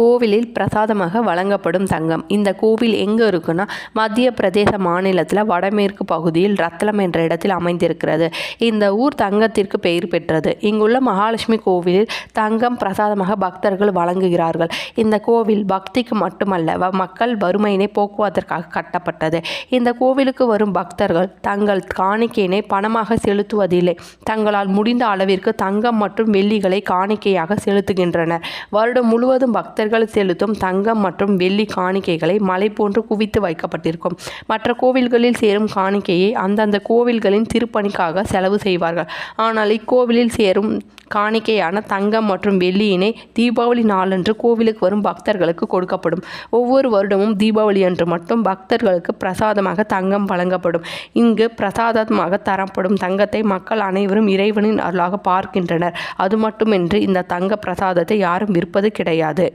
கோவிலில் பிரசாதமாக வழங்கப்படும் தங்கம். இந்த கோவில் எங்கே இருக்குன்னா மத்திய பிரதேச மாநிலத்தில் வடமேற்கு பகுதியில் ரத்லம் என்ற இடத்தில் அமைந்திருக்கிறது. இந்த ஊர் தங்கத்திற்கு பெயர் பெற்றது. இங்குள்ள மகாலட்சுமி கோவிலில் தங்கம் பிரசாதமாக பக்தர்கள் வழங்குகிறார்கள். இந்த கோவில் பக்திக்கு மட்டுமல்ல வ- மக்கள் வறுமையினை போக்குவதற்காக கட்டப்பட்டது. இந்த கோவிலுக்கு வரும் பக்தர்கள் தங்கள் காணிக்கையினை பணமாக செலுத்துவதில்லை. தங்களால் முடிந்த அளவிற்கு தங்கம் மற்றும் வெள்ளிகளை காணிக்கையாக செலுத்துகின்றனர். வருடம் முழுவதும் பக்தர்கள் செலுத்தும் தங்கம் மற்றும் வெள்ளி காணிக்கைகளை மலை போன்று குவித்து வைக்கப்பட்டிருக்கும். மற்ற கோவில்களில் சேரும் காணிக்கையை அந்தந்த கோவில்களின் திருப்பணிக்காக செலவு செய்வார்கள். ஆனால் இக்கோவிலில் சேரும் காணிக்கையான தங்கம் மற்றும் வெள்ளியினை தீபாவளி நாளன்று கோவிலுக்கு வரும் பக்தர்களுக்கு கொடுக்கப்படும். ஒவ்வொரு வருடமும் தீபாவளி அன்று மட்டும் பக்தர்களுக்கு பிரசாதமாக தங்கம் வழங்கப்படும். இங்கு பிரசாதமாக தரப்படும் தங்கத்தை மக்கள் அனைவரும் இறைவனின் அருளாக பார்க்கின்றனர். அது மட்டுமின்றி இந்த தங்க பிரசாதத்தை யாரும் விற்பது கிடையாது.